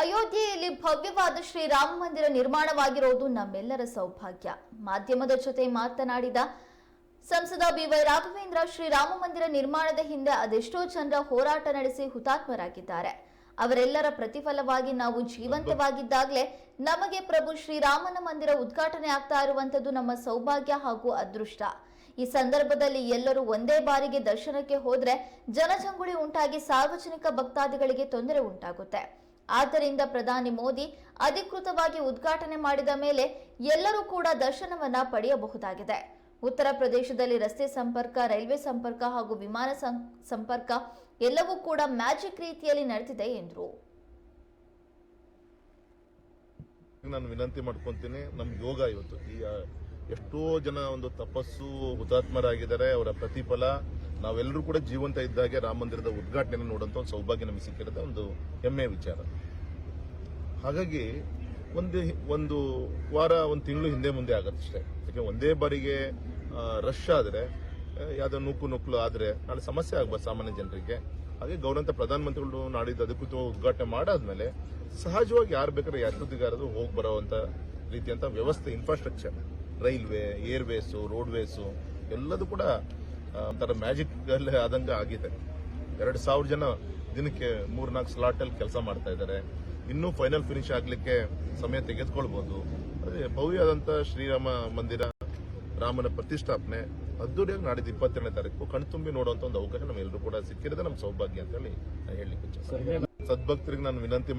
ಅಯೋಧ್ಯೆಯಲ್ಲಿ ಭವ್ಯವಾದ ಶ್ರೀರಾಮ ಮಂದಿರ ನಿರ್ಮಾಣವಾಗಿರೋದು ನಮ್ಮೆಲ್ಲರ ಸೌಭಾಗ್ಯ. ಮಾಧ್ಯಮದ ಜೊತೆ ಮಾತನಾಡಿದ ಸಂಸದ ಬಿವೈ ರಾಘವೇಂದ್ರ ಶ್ರೀರಾಮ ಮಂದಿರ ನಿರ್ಮಾಣದ ಹಿಂದೆ ಅದೆಷ್ಟೋ ಜನರ ಹೋರಾಟ ನಡೆಸಿ ಹುತಾತ್ಮರಾಗಿದ್ದಾರೆ. ಅವರೆಲ್ಲರ ಪ್ರತಿಫಲವಾಗಿ ನಾವು ಜೀವಂತವಾಗಿದ್ದಾಗಲೇ ನಮಗೆ ಪ್ರಭು ಶ್ರೀರಾಮನ ಮಂದಿರ ಉದ್ಘಾಟನೆ ಆಗ್ತಾ ಇರುವಂಥದ್ದು ನಮ್ಮ ಸೌಭಾಗ್ಯ ಹಾಗೂ ಅದೃಷ್ಟ. ಈ ಸಂದರ್ಭದಲ್ಲಿ ಎಲ್ಲರೂ ಒಂದೇ ಬಾರಿಗೆ ದರ್ಶನಕ್ಕೆ ಹೋದ್ರೆ ಜನಜಂಗುಳಿ ಉಂಟಾಗಿ ಸಾರ್ವಜನಿಕ ಭಕ್ತಾದಿಗಳಿಗೆ ತೊಂದರೆ ಉಂಟಾಗುತ್ತೆ. ಆದ್ದರಿಂದ ಪ್ರಧಾನಿ ಮೋದಿ ಅಧಿಕೃತವಾಗಿ ಉದ್ಘಾಟನೆ ಮಾಡಿದ ಮೇಲೆ ಎಲ್ಲರೂ ಕೂಡ ದರ್ಶನವನ್ನ ಪಡೆಯಬಹುದಾಗಿದೆ. ಉತ್ತರ ಪ್ರದೇಶದಲ್ಲಿ ರಸ್ತೆ ಸಂಪರ್ಕ, ರೈಲ್ವೆ ಸಂಪರ್ಕ ಹಾಗೂ ವಿಮಾನ ಸಂಪರ್ಕ ಎಲ್ಲವೂ ಕೂಡ ಮ್ಯಾಜಿಕ್ ರೀತಿಯಲ್ಲಿ ನಡೆದಿದೆ ಎಂದರು. ನಾನು ವಿನಂತಿ ಮಾಡ್ಕೊಂತೀನಿ, ನಮ್ ಯೋಗ ಇವತ್ತು ಈ, ಎಷ್ಟೋ ಜನ ಒಂದು ತಪಸ್ಸು ಹುತಾತ್ಮರಾಗಿದ್ದಾರೆ, ಅವರ ಪ್ರತಿಫಲ ನಾವೆಲ್ಲರೂ ಕೂಡ ಜೀವಂತ ಇದ್ದಾಗೆ ರಾಮ ಮಂದಿರದ ಉದ್ಘಾಟನೆ ನೋಡುವಂತ ಒಂದು ಸೌಭಾಗ್ಯ ನಮಗೆ ಸಿಕ್ಕಿರೋದು ಒಂದು ಹೆಮ್ಮೆಯ ವಿಚಾರ. ಹಾಗಾಗಿ ಒಂದು ಒಂದು ವಾರ, ಒಂದು ತಿಂಗಳು ಹಿಂದೆ ಮುಂದೆ ಆಗತ್ತಷ್ಟೇ ಯಾಕೆ ಒಂದೇ ಬಾರಿಗೆ ರಶ್ ಆದರೆ ಯಾವುದೋ ನೂಕು ನುಕ್ಕಲು ಆದರೆ ನಾಳೆ ಸಮಸ್ಯೆ ಆಗ್ಬೋದು ಸಾಮಾನ್ಯ ಜನರಿಗೆ. ಹಾಗೆ ಗೌರವಂತ ಪ್ರಧಾನಮಂತ್ರಿಗಳು ನಾಡಿದ್ದು ಅಧಿಕೃತ ಉದ್ಘಾಟನೆ ಮಾಡಾದ್ಮೇಲೆ ಸಹಜವಾಗಿ ಯಾರು ಬೇಕಾದ್ರೆ ಯಾತ್ರಿಗಾರರು ಹೋಗಿ ಬರೋವಂಥ ರೀತಿಯಂಥ ವ್ಯವಸ್ಥೆ ಇನ್ಫ್ರಾಸ್ಟ್ರಕ್ಚರ್ ರೈಲ್ವೆ ಏರ್ವೇಸು ರೋಡ್ವೇಸು ಎಲ್ಲದೂ ಕೂಡ ಒಂಥರ ಮ್ಯಾಜಿಕ್ ಅಲ್ಲಿ ಆದಂಗೆ ಆಗಿದೆ. ಎರಡು ಸಾವಿರ ಜನ ದಿನಕ್ಕೆ ಮೂರ್ನಾಲ್ಕು ಸ್ಲಾಟ್ ಅಲ್ಲಿ ಕೆಲಸ ಮಾಡ್ತಾ ಇದ್ದಾರೆ. ಇನ್ನೂ ಫೈನಲ್ ಫಿನಿಶ್ ಆಗ್ಲಿಕ್ಕೆ ಸಮಯ ತೆಗೆದುಕೊಳ್ಬಹುದು ಅದೇ ಭವ್ಯವಾದಂತ ಶ್ರೀರಾಮ ಮಂದಿರ, ರಾಮನ ಪ್ರತಿಷ್ಠಾಪನೆ, ಅದ್ದೂರಿಯಾಗಿ ನಾಡಿದ್ದು ಇಪ್ಪತ್ತೆರಡನೇ ತಾರೀಕು ಕಣ್ತುಂಬಿ ನೋಡುವಂತ ಒಂದು ಅವಕಾಶ ನಮ್ಮೆಲ್ಲರೂ ಕೂಡ ಸಿಕ್ಕಿರೋದೇ ನಮ್ಮ ಸೌಭಾಗ್ಯ ಅಂತ ಹೇಳಿ ಹೇಳಲಿಕ್ಕೆ ಸದ್ಭಕ್ತರಿಗೆ ನಾನು ವಿನಂತಿ